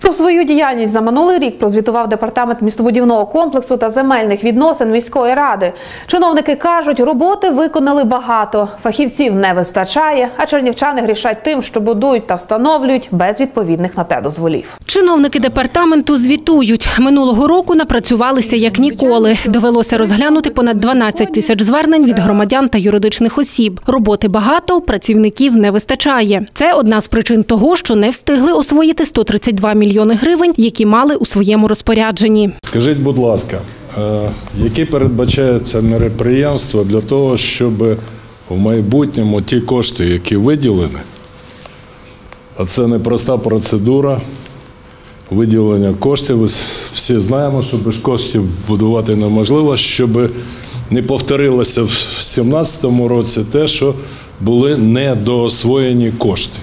Про свою діяльність за минулий рік прозвітував департамент містобудівного комплексу та земельних відносин міської ради. Чиновники кажуть, роботи виконали багато, фахівців не вистачає, а чернівчани грішать тим, що будують та встановлюють без відповідних на те дозволів. Чиновники департаменту звітують. Минулого року напрацювалися як ніколи. Довелося розглянути понад 12 тисяч звернень від громадян та юридичних осіб. Роботи багато, працівників не вистачає. Це одна з причин того, що не встигли освоїти 132 мільйони гривень, які мали у своєму розпорядженні. Скажіть, будь ласка, е, які передбачаються мероприємства для того, щоб в майбутньому ті кошти, які виділені, а це непроста процедура виділення коштів. Всі знаємо, що без коштів будувати неможливо, щоб не повторилося в 2017 році те, що були недоосвоєні кошти.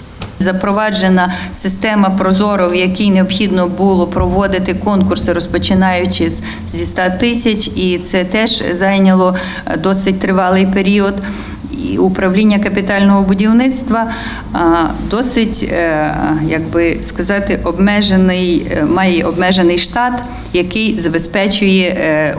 Запроваджена система Прозоро, в якій необхідно було проводити конкурси, розпочинаючи зі 100 тисяч, і це теж зайняло е, досить тривалий період. І управління капітального будівництва досить, е, як би сказати, обмежений, е, має обмежений штат, який забезпечує е,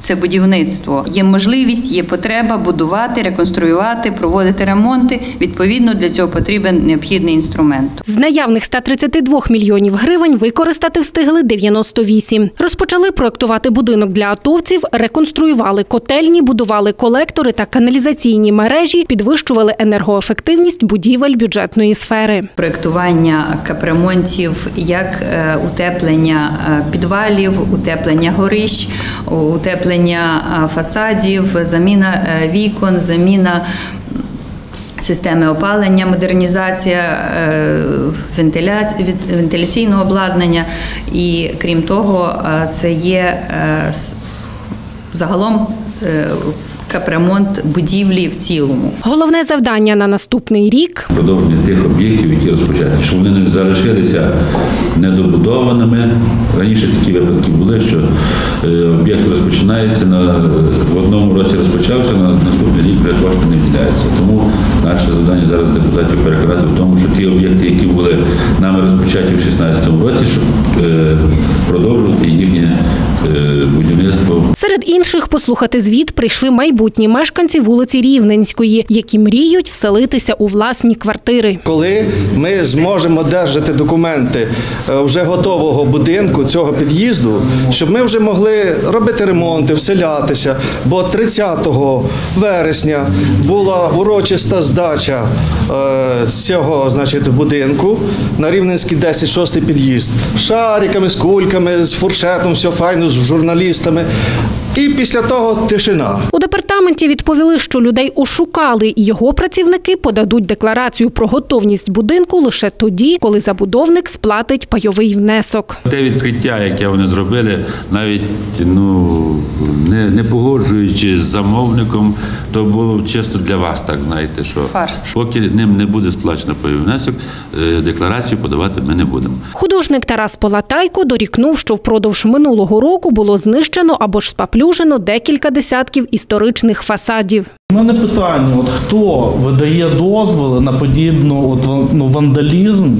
це будівництво. Є можливість, є потреба будувати, реконструювати, проводити ремонти. Відповідно, для цього потрібен необхідний інструмент. З наявних 132 мільйонів гривень використати встигли 98. Розпочали проектувати будинок для атовців, реконструювали котельні, будували колектори та каналізаційні мережі, підвищували енергоефективність будівель бюджетної сфери. Проектування капремонтів, як е, утеплення е, підвалів, утеплення горищ, утеплення е, фасадів, заміна е, вікон, заміна. Системи опалення, модернізація е, вентиляційного обладнання, і крім того, це є е, загалом капремонт будівлі в цілому. Головне завдання на наступний рік продовження тих об'єктів, які розпочаті, щоб вони не залишилися недобудованими. Раніше такі випадки були, що е, об'єкт розпочинається на в одному році розпочався, на наступний рік вже кошти не виділяються. Тому наше завдання зараз депутатів переконати в тому, що ті об'єкти, які були нами розпочаті в 2016 році, щоб е, продовжувати їхнє е, будівництво Серед інших послухати звіт прийшли майбутні мешканці вулиці Рівненської, які мріють вселитися у власні квартири. Коли ми зможемо держати документи е, вже готового будинку цього під'їзду, щоб ми вже могли робити ремонти, вселятися. Бо 30 вересня була урочиста здача е, з цього значить, будинку на Рівненський 10, 6 під'їзд. Шариками, з кульками, з фуршетом, все файно, з журналістами. І після того тишина. У департаменті відповіли, що людей ошукали, і його працівники подадуть декларацію про готовність будинку лише тоді, коли забудовник сплатить пайовий внесок. Те відкриття, яке вони зробили, навіть ну не, не погоджуючи з замовником, то було чисто для вас, так знаєте, що Фарс. поки ним не буде сплачено пайовий внесок, е, декларацію подавати ми не будемо. Художник Тарас Полатайко дорікнув, що впродовж минулого року було знищено або ж спаплюжено декілька десятків історичних фасадів. У мене питання: от хто видає дозволи на подібну от ну, вандалізм,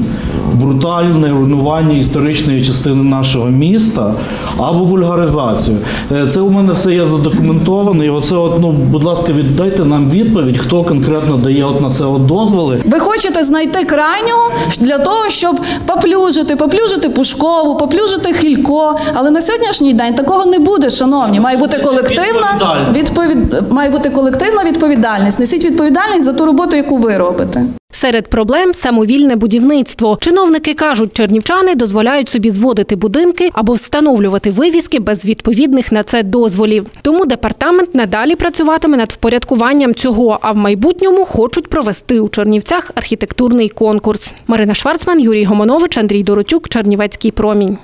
брутальне руйнування історичної частини нашого міста або вульгаризацію? Е, Це у мене все є задокументовано. І оце, от, ну, будь ласка, віддайте нам відповідь, хто конкретно дає от на це от дозволи. Ви хочете знайти крайнього для того, щоб поплюжити, поплюжити Пушкову, поплюжити Хілько. Але на сьогоднішній день такого не буде, шановні. Має бути колективна Відповідальність. відповід... має бути колективна відповідальність. Несіть відповідальність за ту роботу, яку ви робите. Серед проблем самовільне будівництво. Чиновники кажуть, чернівчани дозволяють собі зводити будинки або встановлювати вивіски без відповідних на це дозволів. Тому департамент надалі працюватиме над впорядкуванням цього, а в майбутньому хочуть провести у Чернівцях архітектурний конкурс. Марина Шварцман, Юрій Гомонович, Андрій Доротюк, Чернівецький промінь.